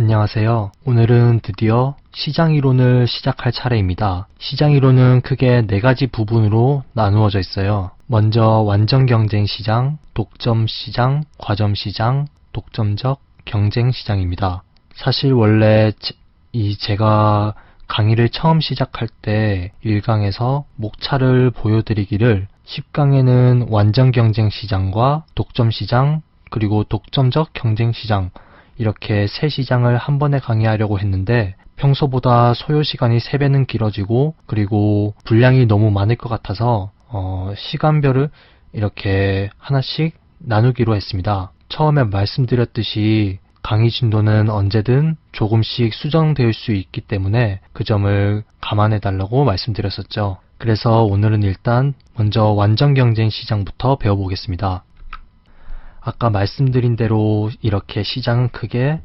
안녕하세요. 오늘은 드디어 시장 이론을 시작할 차례입니다. 시장 이론은 크게 네 가지 부분으로 나누어져 있어요. 먼저 완전 경쟁 시장, 독점 시장, 과점 시장, 독점적 경쟁 시장입니다. 사실 원래 제- 이 제가 강의를 처음 시작할 때 1강에서 목차를 보여드리기를 10강에는 완전 경쟁 시장과 독점 시장 그리고 독점적 경쟁 시장 이렇게 세 시장을 한 번에 강의하려고 했는데 평소보다 소요 시간이 3배는 길어지고 그리고 분량이 너무 많을 것 같아서 어, 시간별을 이렇게 하나씩 나누기로 했습니다. 처음에 말씀드렸듯이 강의 진도는 언제든 조금씩 수정될 수 있기 때문에 그 점을 감안해 달라고 말씀드렸었죠. 그래서 오늘은 일단 먼저 완전 경쟁 시장부터 배워보겠습니다. 아까 말씀드린 대로 이렇게 시장은 크게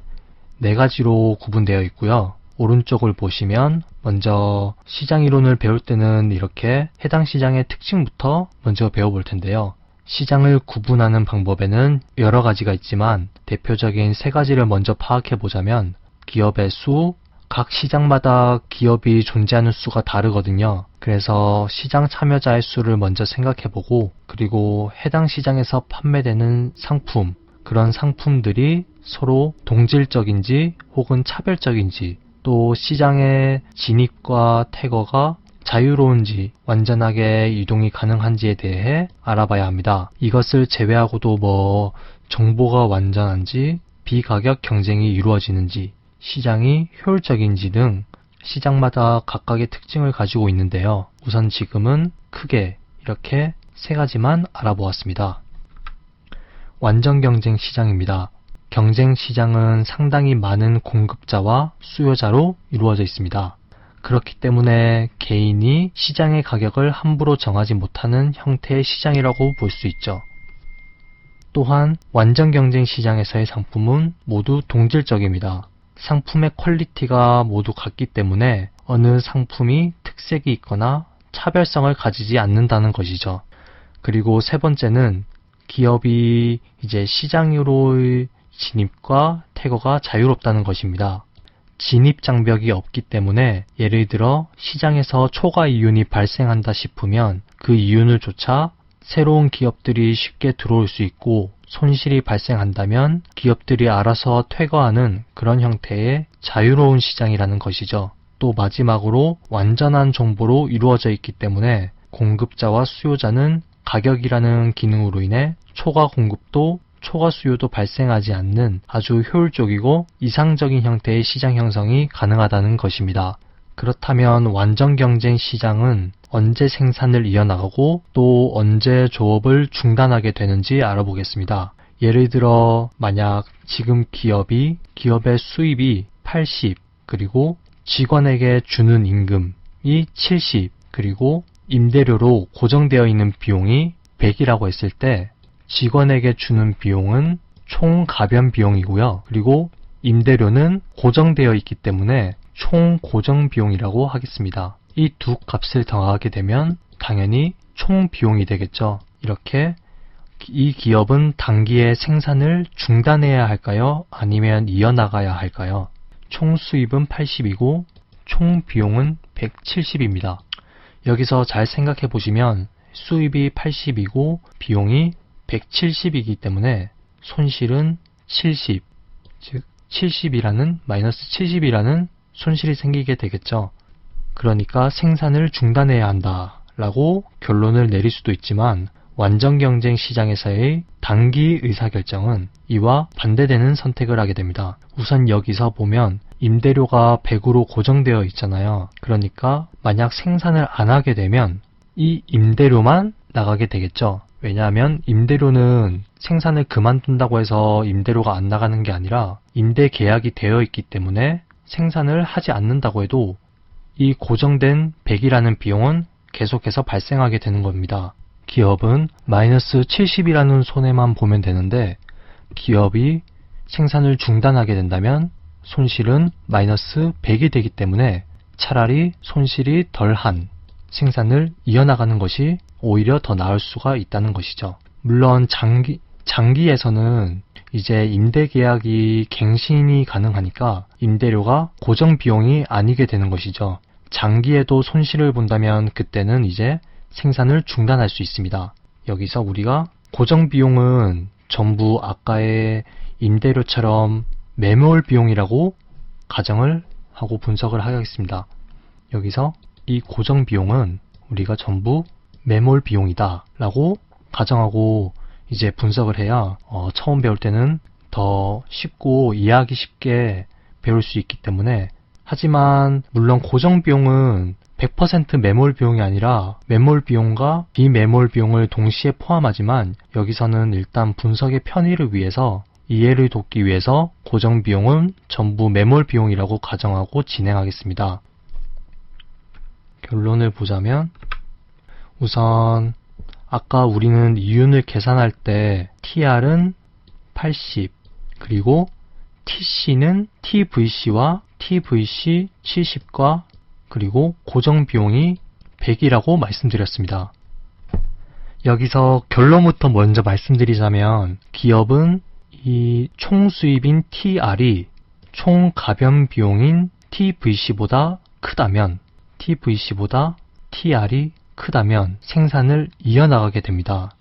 네 가지로 구분되어 있고요. 오른쪽을 보시면 먼저 시장 이론을 배울 때는 이렇게 해당 시장의 특징부터 먼저 배워볼 텐데요. 시장을 구분하는 방법에는 여러 가지가 있지만 대표적인 세 가지를 먼저 파악해 보자면 기업의 수, 각 시장마다 기업이 존재하는 수가 다르거든요. 그래서 시장 참여자의 수를 먼저 생각해 보고 그리고 해당 시장에서 판매되는 상품, 그런 상품들이 서로 동질적인지 혹은 차별적인지 또 시장의 진입과 퇴거가 자유로운지 완전하게 이동이 가능한지에 대해 알아봐야 합니다. 이것을 제외하고도 뭐 정보가 완전한지 비가격 경쟁이 이루어지는지 시장이 효율적인지 등 시장마다 각각의 특징을 가지고 있는데요. 우선 지금은 크게 이렇게 세 가지만 알아보았습니다. 완전 경쟁 시장입니다. 경쟁 시장은 상당히 많은 공급자와 수요자로 이루어져 있습니다. 그렇기 때문에 개인이 시장의 가격을 함부로 정하지 못하는 형태의 시장이라고 볼 수 있죠. 또한 완전 경쟁 시장에서의 상품은 모두 동질적입니다. 상품의 퀄리티가 모두 같기 때문에 어느 상품이 특색이 있거나 차별성을 가지지 않는다는 것이죠. 그리고 세 번째는 기업이 이제 시장으로의 진입과 퇴거가 자유롭다는 것입니다. 진입 장벽이 없기 때문에 예를 들어 시장에서 초과 이윤이 발생한다 싶으면 그 이윤을 조차 새로운 기업들이 쉽게 들어올 수 있고 손실이 발생한다면 기업들이 알아서 퇴거하는 그런 형태의 자유로운 시장이라는 것이죠. 또 마지막으로 완전한 정보로 이루어져 있기 때문에 공급자와 수요자는 가격이라는 기능으로 인해 초과 공급도 초과 수요도 발생하지 않는 아주 효율적이고 이상적인 형태의 시장 형성이 가능하다는 것입니다. 그렇다면 완전 경쟁 시장은 언제 생산을 이어나가고 또 언제 조업을 중단하게 되는지 알아보겠습니다. 예를 들어 만약 지금 기업이 기업의 수입이 80 그리고 직원에게 주는 임금이 70 그리고 임대료로 고정되어 있는 비용이 100이라고 했을 때 직원에게 주는 비용은 총 가변 비용이고요. 그리고 임대료는 고정되어 있기 때문에 총 고정 비용이라고 하겠습니다. 이 두 값을 더하게 되면 당연히 총 비용이 되겠죠. 이렇게 이 기업은 단기에 생산을 중단해야 할까요? 아니면 이어나가야 할까요? 총 수입은 80이고 총 비용은 170입니다. 여기서 잘 생각해 보시면 수입이 80이고 비용이 170이기 때문에 손실은 70, 즉 70이라는 마이너스 70이라는 손실이 생기게 되겠죠. 그러니까 생산을 중단해야 한다 라고 결론을 내릴 수도 있지만 완전 경쟁 시장에서의 단기 의사결정은 이와 반대되는 선택을 하게 됩니다. 우선 여기서 보면 임대료가 100으로 고정되어 있잖아요. 그러니까 만약 생산을 안 하게 되면 이 임대료만 나가게 되겠죠. 왜냐하면 임대료는 생산을 그만둔다고 해서 임대료가 안 나가는 게 아니라 임대 계약이 되어 있기 때문에 생산을 하지 않는다고 해도 이 고정된 100이라는 비용은 계속해서 발생하게 되는 겁니다. 기업은 마이너스 70이라는 손해만 보면 되는데 기업이 생산을 중단하게 된다면 손실은 마이너스 100이 되기 때문에 차라리 손실이 덜한 생산을 이어나가는 것이 오히려 더 나을 수가 있다는 것이죠. 물론 장기, 장기에서는 이제 임대 계약이 갱신이 가능하니까 임대료가 고정 비용이 아니게 되는 것이죠. 장기에도 손실을 본다면 그때는 이제 생산을 중단할 수 있습니다. 여기서 우리가 고정 비용은 전부 아까의 임대료처럼 매몰 비용이라고 가정을 하고 분석을 하겠습니다. 여기서 이 고정 비용은 우리가 전부 매몰 비용이다 라고 가정하고 이제 분석을 해야 어, 처음 배울 때는 더 쉽고 이해하기 쉽게 배울 수 있기 때문에 하지만 물론 고정 비용은 100% 매몰 비용이 아니라 매몰 비용과 비매몰 비용을 동시에 포함하지만 여기서는 일단 분석의 편의를 위해서 이해를 돕기 위해서 고정 비용은 전부 매몰 비용이라고 가정하고 진행하겠습니다. 결론을 보자면 우선 아까 우리는 이윤을 계산할 때 TR은 80 그리고 TC는 TVC와 TVC 70과 그리고 고정 비용이 100이라고 말씀드렸습니다. 여기서 결론부터 먼저 말씀드리자면 기업은 이 총 수입인 TR이 총 가변 비용인 TVC보다 크다면 TVC보다 TR이 크다면 생산을 이어나가게 됩니다.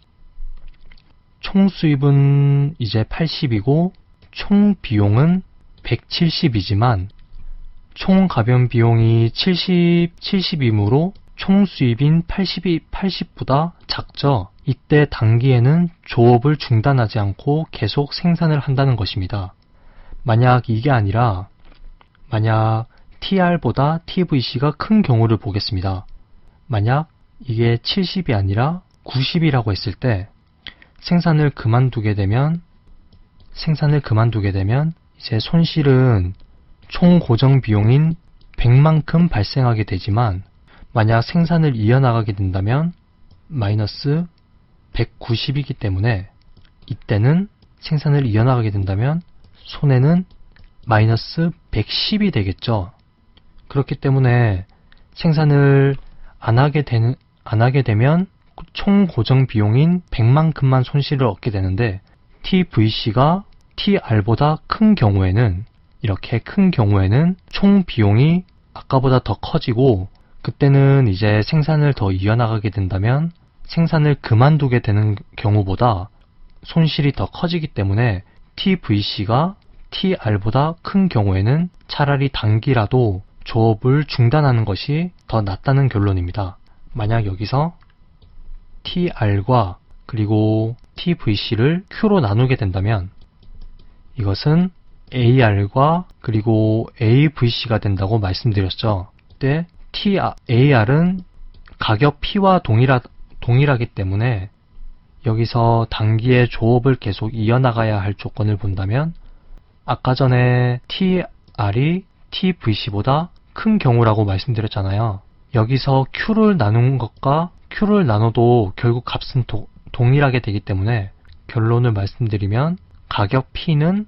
총 수입은 이제 80이고 총 비용은 170이지만 총 가변 비용이 70, 70이므로 총 수입인 80이 80보다 작죠. 이때 단기에는 조업을 중단하지 않고 계속 생산을 한다는 것입니다. 만약 이게 아니라 만약 TR보다 TVC가 큰 경우를 보겠습니다. 만약 이게 70이 아니라 90이라고 했을 때 생산을 그만두게 되면 생산을 그만두게 되면 이제 손실은 총 고정 비용인 100만큼 발생하게 되지만 만약 생산을 이어나가게 된다면 마이너스 190이기 때문에 이때는 생산을 이어나가게 된다면 손해는 마이너스 110이 되겠죠. 그렇기 때문에 생산을 안 하게 되는 안 하게 되면 총 고정 비용인 100만큼만 손실을 얻게 되는데 TVC가 TR보다 큰 경우에는 이렇게 큰 경우에는 총 비용이 아까보다 더 커지고 그때는 이제 생산을 더 이어나가게 된다면 생산을 그만두게 되는 경우보다 손실이 더 커지기 때문에 TVC가 TR보다 큰 경우에는 차라리 단기라도 조업을 중단하는 것이 더 낫다는 결론입니다. 만약 여기서 TR과 그리고 TVC를 Q로 나누게 된다면 이것은 AR과 그리고 AVC가 된다고 말씀드렸죠. 그때 AR은 가격 P와 동일하, 동일하기 때문에 여기서 단기에 조업을 계속 이어나가야 할 조건을 본다면 아까 전에 TR이 TVC보다 큰 경우라고 말씀드렸잖아요. 여기서 Q를 나눈 것과 Q를 나눠도 결국 값은 도, 동일하게 되기 때문에 결론을 말씀드리면 가격 P는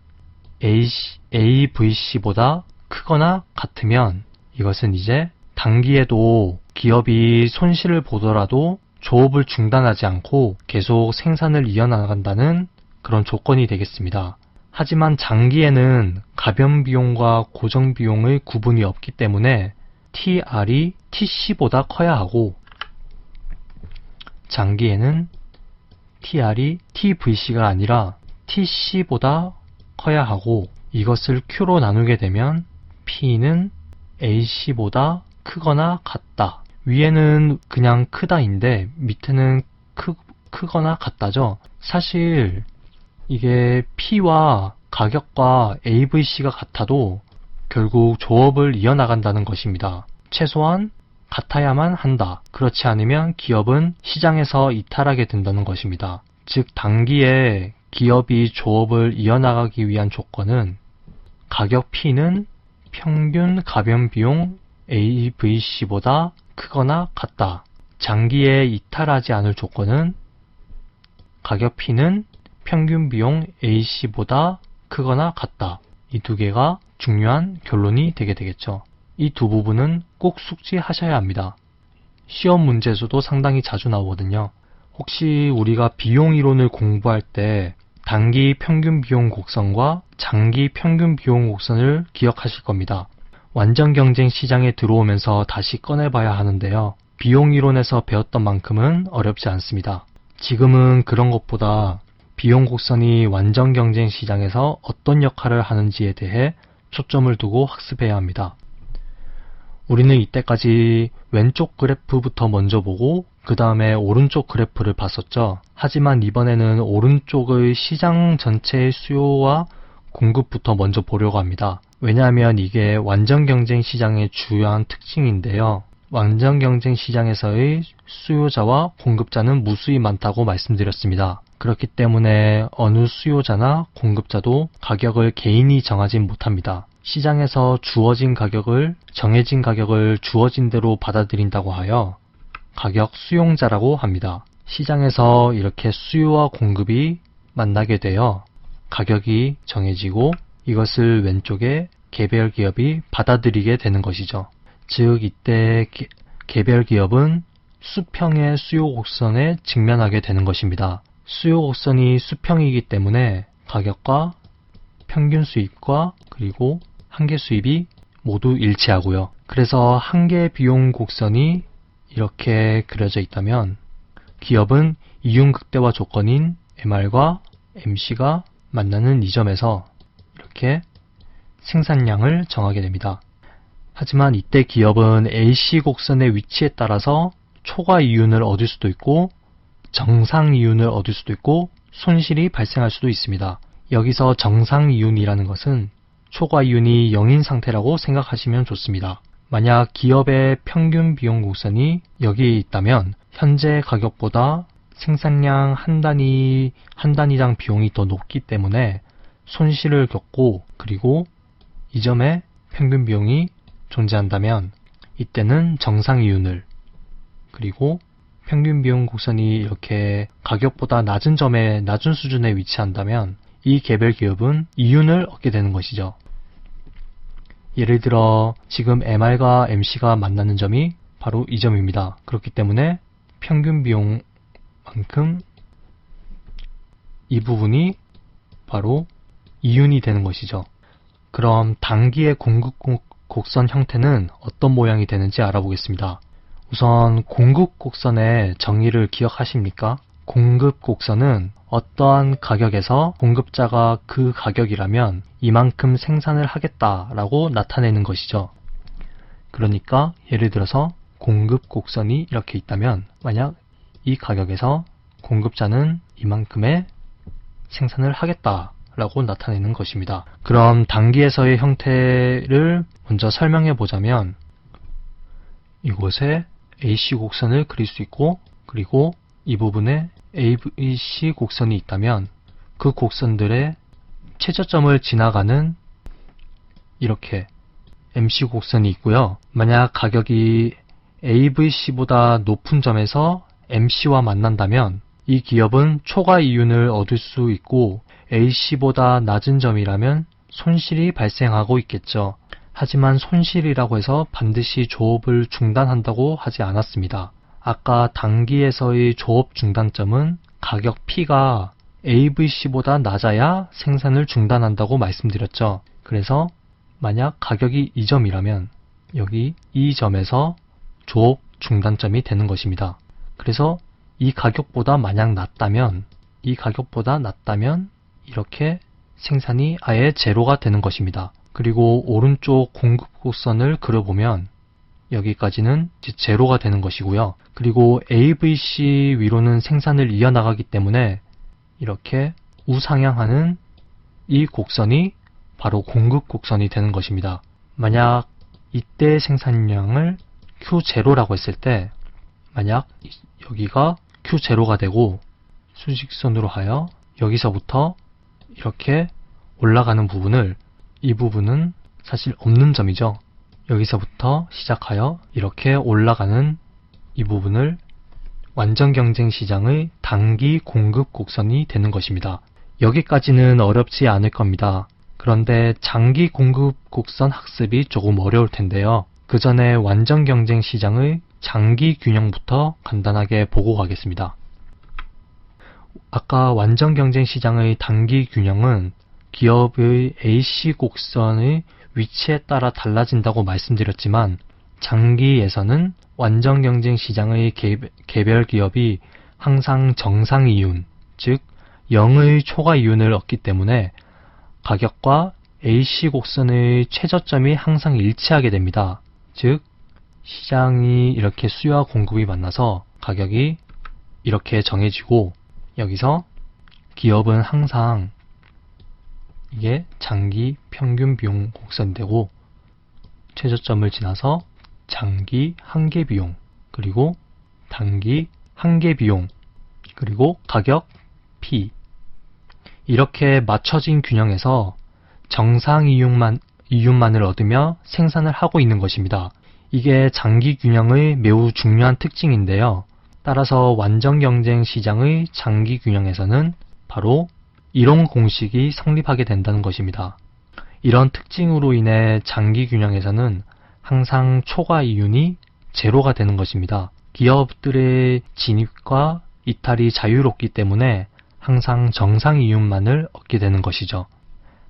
AVC보다 크거나 같으면 이것은 이제 단기에도 기업이 손실을 보더라도 조업을 중단하지 않고 계속 생산을 이어나간다는 그런 조건이 되겠습니다. 하지만 장기에는 가변 비용과 고정 비용의 구분이 없기 때문에 TR이 TC보다 커야 하고 장기에는 TR이 TVC가 아니라 TC보다 커야 하고 이것을 Q로 나누게 되면 P는 AC보다 크거나 같다. 위에는 그냥 크다인데 밑에는 크, 크거나 같다죠. 사실 이게 P와 가격과 AVC가 같아도 결국 조업을 이어나간다는 것입니다. 최소한 같아야만 한다. 그렇지 않으면 기업은 시장에서 이탈하게 된다는 것입니다. 즉, 단기에 기업이 조업을 이어나가기 위한 조건은 가격 P는 평균 가변 비용 AVC보다 크거나 같다. 장기에 이탈하지 않을 조건은 가격 P는 평균 비용 AC보다 크거나 같다. 이 두 개가 중요한 결론이 되게 되겠죠. 이 두 부분은 꼭 숙지하셔야 합니다. 시험 문제에서도 상당히 자주 나오거든요. 혹시 우리가 비용 이론을 공부할 때 단기 평균 비용 곡선과 장기 평균 비용 곡선을 기억하실 겁니다. 완전 경쟁 시장에 들어오면서 다시 꺼내봐야 하는데요. 비용 이론에서 배웠던 만큼은 어렵지 않습니다. 지금은 그런 것보다 비용 곡선이 완전 경쟁 시장에서 어떤 역할을 하는지에 대해 초점을 두고 학습해야 합니다. 우리는 이때까지 왼쪽 그래프부터 먼저 보고 그 다음에 오른쪽 그래프를 봤었죠. 하지만 이번에는 오른쪽의 시장 전체의 수요와 공급부터 먼저 보려고 합니다. 왜냐하면 이게 완전 경쟁 시장의 주요한 특징인데요. 완전 경쟁 시장에서의 수요자와 공급자는 무수히 많다고 말씀드렸습니다. 그렇기 때문에 어느 수요자나 공급자도 가격을 개인이 정하진 못합니다. 시장에서 주어진 가격을 정해진 가격을 주어진 대로 받아들인다고 하여 가격 수용자라고 합니다. 시장에서 이렇게 수요와 공급이 만나게 되어 가격이 정해지고 이것을 왼쪽에 개별 기업이 받아들이게 되는 것이죠. 즉 이때 개, 개별 기업은 수평의 수요 곡선에 직면하게 되는 것입니다. 수요 곡선이 수평이기 때문에 가격과 평균 수입과 그리고 한계 수입이 모두 일치하고요. 그래서 한계 비용 곡선이 이렇게 그려져 있다면 기업은 이윤 극대화 조건인 MR과 MC가 만나는 이 점에서 이렇게 생산량을 정하게 됩니다. 하지만 이때 기업은 AC 곡선의 위치에 따라서 초과 이윤을 얻을 수도 있고 정상 이윤을 얻을 수도 있고 손실이 발생할 수도 있습니다. 여기서 정상 이윤이라는 것은 초과 이윤이 0인 상태라고 생각하시면 좋습니다. 만약 기업의 평균 비용 곡선이 여기에 있다면 현재 가격보다 생산량 한 단위, 한 단위당 비용이 더 높기 때문에 손실을 겪고 그리고 이 점에 평균 비용이 존재한다면 이때는 정상 이윤을 그리고 평균 비용 곡선이 이렇게 가격보다 낮은 점에 낮은 수준에 위치한다면 이 개별 기업은 이윤을 얻게 되는 것이죠. 예를 들어 지금 MR과 MC가 만나는 점이 바로 이 점입니다. 그렇기 때문에 평균 비용만큼 이 부분이 바로 이윤이 되는 것이죠. 그럼 단기의 공급 곡선 형태는 어떤 모양이 되는지 알아보겠습니다. 우선 공급 곡선의 정의를 기억하십니까? 공급 곡선은 어떠한 가격에서 공급자가 그 가격이라면 이만큼 생산을 하겠다라고 나타내는 것이죠. 그러니까 예를 들어서 공급 곡선이 이렇게 있다면 만약 이 가격에서 공급자는 이만큼의 생산을 하겠다라고 나타내는 것입니다. 그럼 단기에서의 형태를 먼저 설명해 보자면 이곳에 AC 곡선을 그릴 수 있고 그리고 이 부분에 ABC 곡선이 있다면 그 곡선들의 최저점을 지나가는 이렇게 MC 곡선이 있고요. 만약 가격이 AVC보다 높은 점에서 MC와 만난다면 이 기업은 초과 이윤을 얻을 수 있고 AC보다 낮은 점이라면 손실이 발생하고 있겠죠. 하지만 손실이라고 해서 반드시 조업을 중단한다고 하지 않았습니다. 아까 단기에서의 조업 중단점은 가격 P가 AVC보다 낮아야 생산을 중단한다고 말씀드렸죠. 그래서 만약 가격이 이 점이라면 여기 이 점에서 조업 중단점이 되는 것입니다. 그래서 이 가격보다 만약 낮다면 이 가격보다 낮다면 이렇게 생산이 아예 제로가 되는 것입니다. 그리고 오른쪽 공급 곡선을 그려보면 여기까지는 제로가 되는 것이고요. 그리고 AVC 위로는 생산을 이어나가기 때문에 이렇게 우상향하는 이 곡선이 바로 공급 곡선이 되는 것입니다. 만약 이때 생산량을 Q0라고 했을 때 만약 여기가 Q0가 되고 수직선으로 하여 여기서부터 이렇게 올라가는 부분을 이 부분은 사실 없는 점이죠. 여기서부터 시작하여 이렇게 올라가는 이 부분을 완전 경쟁 시장의 단기 공급 곡선이 되는 것입니다. 여기까지는 어렵지 않을 겁니다. 그런데 장기 공급 곡선 학습이 조금 어려울 텐데요. 그 전에 완전 경쟁 시장의 장기 균형부터 간단하게 보고 가겠습니다. 아까 완전 경쟁 시장의 단기 균형은 기업의 AC 곡선의 위치에 따라 달라진다고 말씀드렸지만 장기에서는 완전 경쟁 시장의 개, 개별 기업이 항상 정상 이윤, 즉 0의 초과 이윤을 얻기 때문에 가격과 AC 곡선의 최저점이 항상 일치하게 됩니다. 즉 시장이 이렇게 수요와 공급이 만나서 가격이 이렇게 정해지고 여기서 기업은 항상 이게 장기 평균 비용 곡선되고 최저점을 지나서 장기 한계 비용 그리고 단기 한계 비용 그리고 가격 P 이렇게 맞춰진 균형에서 정상 이윤만, 이윤만을 얻으며 생산을 하고 있는 것입니다. 이게 장기 균형의 매우 중요한 특징인데요. 따라서 완전 경쟁 시장의 장기 균형에서는 바로 이런 공식이 성립하게 된다는 것입니다. 이런 특징으로 인해 장기 균형에서는 항상 초과 이윤이 제로가 되는 것입니다. 기업들의 진입과 이탈이 자유롭기 때문에 항상 정상 이윤만을 얻게 되는 것이죠.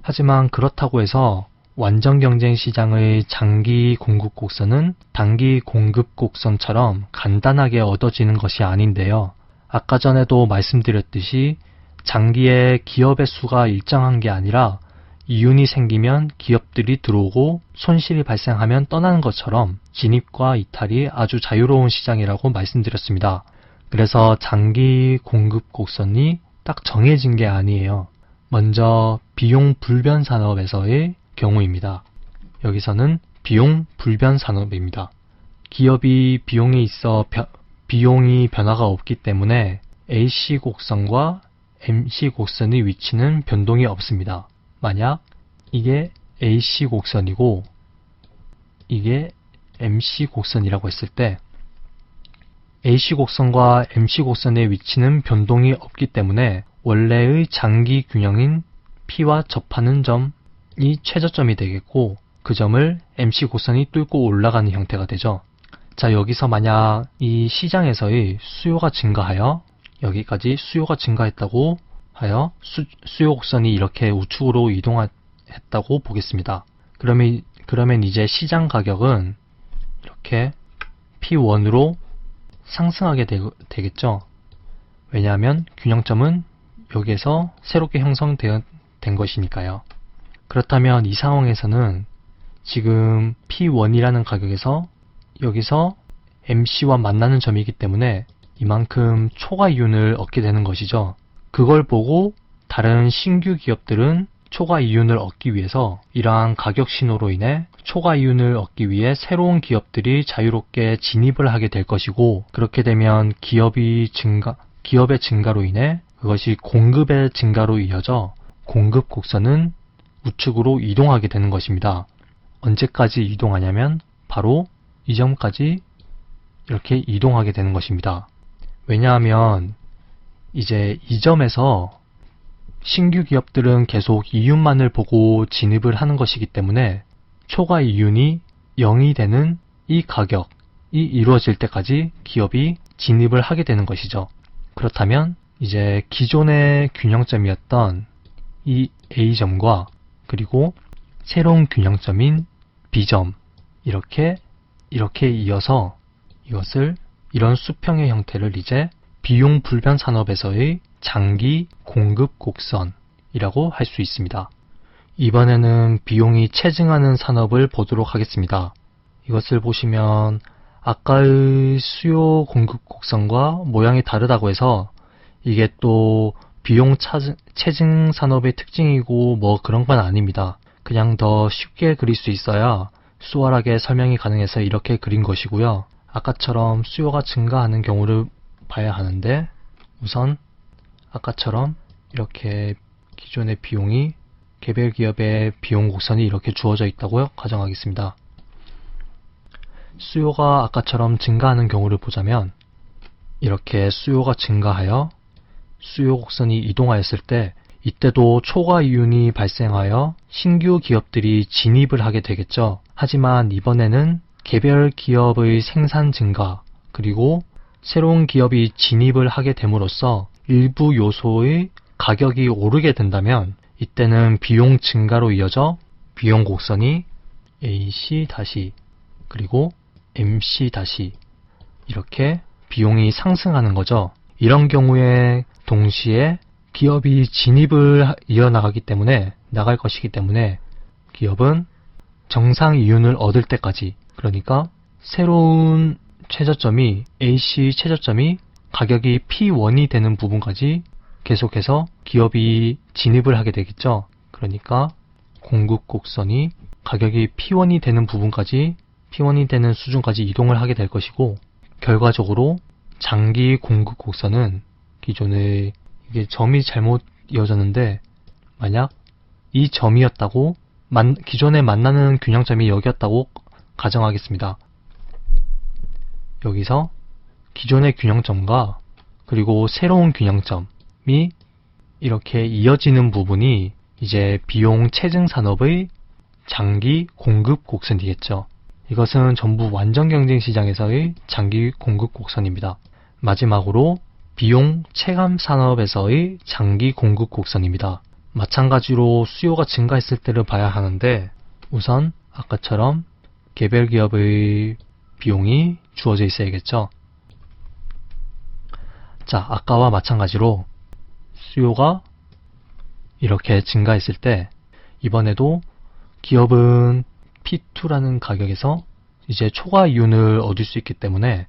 하지만 그렇다고 해서 완전 경쟁 시장의 장기 공급 곡선은 단기 공급 곡선처럼 간단하게 얻어지는 것이 아닌데요. 아까 전에도 말씀드렸듯이 장기에 기업의 수가 일정한 게 아니라 이윤이 생기면 기업들이 들어오고 손실이 발생하면 떠나는 것처럼 진입과 이탈이 아주 자유로운 시장이라고 말씀드렸습니다. 그래서 장기 공급 곡선이 딱 정해진 게 아니에요. 먼저 비용 불변 산업에서의 경우입니다. 여기서는 비용 불변 산업입니다. 기업이 비용이 있어 벼, 비용이 변화가 없기 때문에 AC 곡선과 MC 곡선의 위치는 변동이 없습니다. 만약 이게 AC 곡선이고 이게 MC 곡선이라고 했을 때 AC 곡선과 MC 곡선의 위치는 변동이 없기 때문에 원래의 장기 균형인 P와 접하는 점이 최저점이 되겠고 그 점을 MC 곡선이 뚫고 올라가는 형태가 되죠. 자 여기서 만약 이 시장에서의 수요가 증가하여 여기까지 수요가 증가했다고 하여 수, 수요 곡선이 이렇게 우측으로 이동했다고 보겠습니다. 그러면, 그러면 이제 시장 가격은 이렇게 P1으로 상승하게 되, 겠죠 왜냐하면 균형점은 여기에서 새롭게 형성된 것이니까요. 그렇다면 이 상황에서는 지금 P1이라는 가격에서 여기서 MC와 만나는 점이기 때문에 이만큼 초과 이윤을 얻게 되는 것이죠. 그걸 보고 다른 신규 기업들은 초과 이윤을 얻기 위해서 이러한 가격 신호로 인해 초과 이윤을 얻기 위해 새로운 기업들이 자유롭게 진입을 하게 될 것이고 그렇게 되면 기업이 증가 기업의 증가로 인해 그것이 공급의 증가로 이어져 공급 곡선은 우측으로 이동하게 되는 것입니다. 언제까지 이동하냐면 바로 이 점까지 이렇게 이동하게 되는 것입니다. 왜냐하면 이제 이 점에서 신규 기업들은 계속 이윤만을 보고 진입을 하는 것이기 때문에 초과 이윤이 0이 되는 이 가격이 이루어질 때까지 기업이 진입을 하게 되는 것이죠. 그렇다면 이제 기존의 균형점이었던 이 A점과 그리고 새로운 균형점인 B점 이렇게 이렇게 이어서 이것을 이런 수평의 형태를 이제 비용 불변 산업에서의 장기 공급 곡선이라고 할 수 있습니다. 이번에는 비용이 체증하는 산업을 보도록 하겠습니다. 이것을 보시면 아까의 수요 공급 곡선과 모양이 다르다고 해서 이게 또 비용 체증 산업의 특징이고 뭐 그런 건 아닙니다. 그냥 더 쉽게 그릴 수 있어야 수월하게 설명이 가능해서 이렇게 그린 것이고요. 아까처럼 수요가 증가하는 경우를 봐야 하는데 우선 아까처럼 이렇게 기존의 비용이 개별 기업의 비용 곡선이 이렇게 주어져 있다고 가정하겠습니다. 수요가 아까처럼 증가하는 경우를 보자면 이렇게 수요가 증가하여 수요 곡선이 이동하였을 때 이때도 초과 이윤이 발생하여 신규 기업들이 진입을 하게 되겠죠. 하지만 이번에는 개별 기업의 생산 증가 그리고 새로운 기업이 진입을 하게 됨으로써 일부 요소의 가격이 오르게 된다면 이때는 비용 증가로 이어져 비용 곡선이 AC 다시 그리고 MC 다시 이렇게 비용이 상승하는 거죠. 이런 경우에 동시에 기업이 진입을 하- 이어나가기 때문에 나갈 것이기 때문에 기업은 정상 이윤을 얻을 때까지 그러니까 새로운 최저점이 AC 최저점이 가격이 P1이 되는 부분까지 계속해서 기업이 진입을 하게 되겠죠. 그러니까 공급 곡선이 가격이 P1이 되는 부분까지 P1이 되는 수준까지 이동을 하게 될 것이고 결과적으로 장기 공급 곡선은 기존의 이게 점이 잘못 이어졌는데 만약 이 점이었다고 만- 기존에 만나는 균형점이 여기였다고 가정하겠습니다. 여기서 기존의 균형점과 그리고 새로운 균형점이 이렇게 이어지는 부분이 이제 비용 체증 산업의 장기 공급 곡선 이겠죠. 이것은 전부 완전 경쟁 시장에서의 장기 공급 곡선입니다. 마지막으로 비용 체감 산업에서의 장기 공급 곡선입니다. 마찬가지로 수요가 증가했을 때를 봐야 하는데 우선 아까처럼 개별 기업의 비용이 주어져 있어야겠죠. 자, 아까와 마찬가지로 수요가 이렇게 증가했을 때 이번에도 기업은 P2라는 가격에서 이제 초과 이윤을 얻을 수 있기 때문에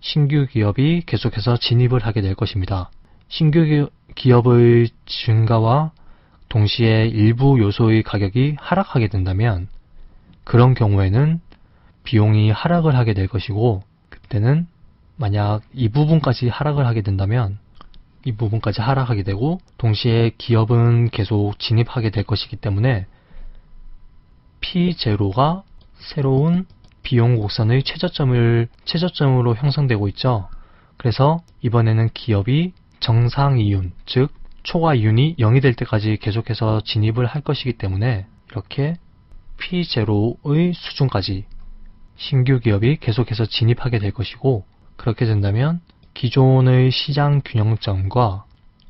신규 기업이 계속해서 진입을 하게 될 것입니다. 신규 기- 기업의 증가와 동시에 일부 요소의 가격이 하락하게 된다면 그런 경우에는 비용이 하락을 하게 될 것이고 그때는 만약 이 부분까지 하락을 하게 된다면 이 부분까지 하락하게 되고 동시에 기업은 계속 진입하게 될 것이기 때문에 P0가 새로운 비용 곡선의 최저점을 최저점으로 형성되고 있죠. 그래서 이번에는 기업이 정상 이윤, 즉 초과 이윤이 0이 될 때까지 계속해서 진입을 할 것이기 때문에 이렇게 P0의 수준까지 신규 기업이 계속해서 진입하게 될 것이고 그렇게 된다면 기존의 시장 균형점과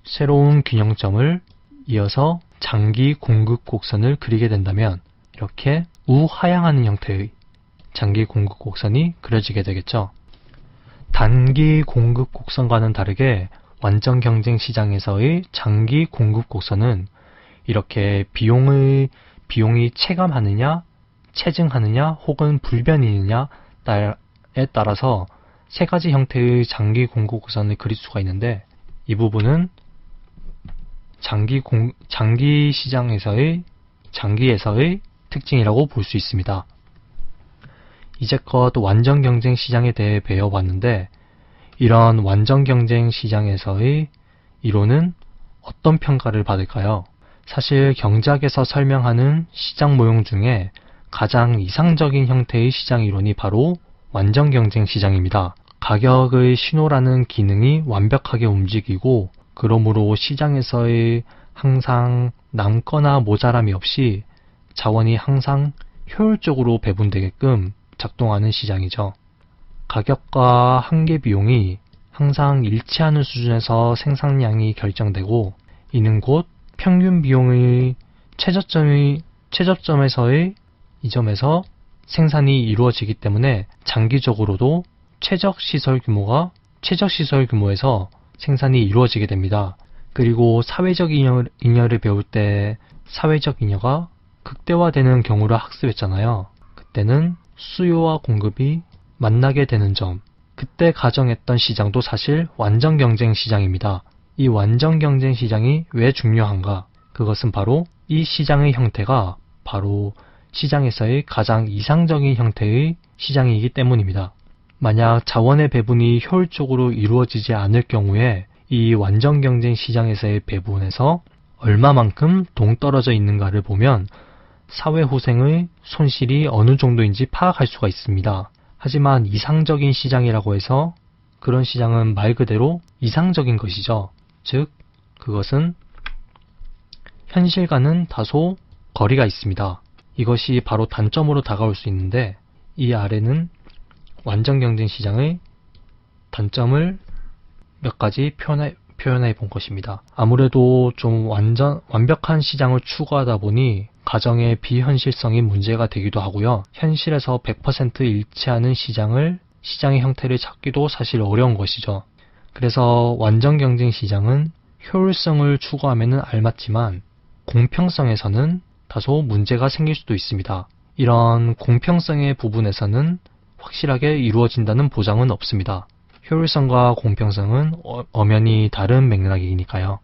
새로운 균형점을 이어서 장기 공급 곡선을 그리게 된다면 이렇게 우하향하는 형태의 장기 공급 곡선이 그려지게 되겠죠. 단기 공급 곡선과는 다르게 완전 경쟁 시장에서의 장기 공급 곡선은 이렇게 비용의 비용이 체감하느냐, 체증하느냐, 혹은 불변이느냐에 따라서 세 가지 형태의 장기 공급 곡선을 그릴 수가 있는데 이 부분은 장기 공, 장기 시장에서의 장기에서의 특징이라고 볼 수 있습니다. 이제껏 완전 경쟁 시장에 대해 배워봤는데 이런 완전 경쟁 시장에서의 이론은 어떤 평가를 받을까요? 사실 경제학에서 설명하는 시장 모형 중에 가장 이상적인 형태의 시장 이론이 바로 완전 경쟁 시장입니다. 가격의 신호라는 기능이 완벽하게 움직이고 그러므로 시장에서의 항상 남거나 모자람이 없이 자원이 항상 효율적으로 배분되게끔 작동하는 시장이죠. 가격과 한계 비용이 항상 일치하는 수준에서 생산량이 결정되고 이는 곧 평균 비용의 최저점의 최저점에서의 이 점에서 생산이 이루어지기 때문에 장기적으로도 최적 시설 규모가 최적 시설 규모에서 생산이 이루어지게 됩니다. 그리고 사회적 잉여, 잉여를 배울 때 사회적 잉여가 극대화되는 경우를 학습했잖아요. 그때는 수요와 공급이 만나게 되는 점, 그때 가정했던 시장도 사실 완전 경쟁 시장입니다. 이 완전 경쟁 시장이 왜 중요한가? 그것은 바로 이 시장의 형태가 바로 시장에서의 가장 이상적인 형태의 시장이기 때문입니다. 만약 자원의 배분이 효율적으로 이루어지지 않을 경우에 이 완전 경쟁 시장에서의 배분에서 얼마만큼 동떨어져 있는가를 보면 사회후생의 손실이 어느 정도인지 파악할 수가 있습니다. 하지만 이상적인 시장이라고 해서 그런 시장은 말 그대로 이상적인 것이죠. 즉, 그것은 현실과는 다소 거리가 있습니다. 이것이 바로 단점으로 다가올 수 있는데 이 아래는 완전 경쟁 시장의 단점을 몇 가지 표현해, 표현해 본 것입니다. 아무래도 좀 완전, 완벽한 시장을 추구하다 보니 가정의 비현실성이 문제가 되기도 하고요. 현실에서 100% 일치하는 시장을, 시장의 형태를 찾기도 사실 어려운 것이죠. 그래서 완전 경쟁 시장은 효율성을 추구하면 알맞지만 공평성에서는 다소 문제가 생길 수도 있습니다. 이런 공평성의 부분에서는 확실하게 이루어진다는 보장은 없습니다. 효율성과 공평성은 어- 엄연히 다른 맥락이니까요.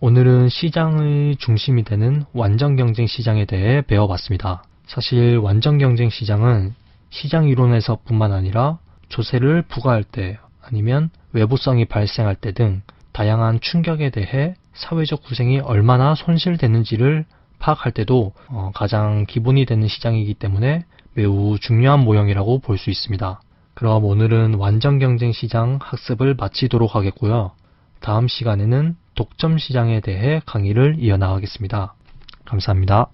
오늘은 시장의 중심이 되는 완전 경쟁 시장에 대해 배워봤습니다. 사실 완전 경쟁 시장은 시장 이론에서 뿐만 아니라 조세를 부과할 때 아니면 외부성이 발생할 때 등 다양한 충격에 대해 사회적 구생이 얼마나 손실되는지를 파악할 때도 어, 가장 기본이 되는 시장이기 때문에 매우 중요한 모형이라고 볼 수 있습니다. 그럼 오늘은 완전 경쟁 시장 학습을 마치도록 하겠고요. 다음 시간에는 독점 시장에 대해 강의를 이어나가겠습니다. 감사합니다.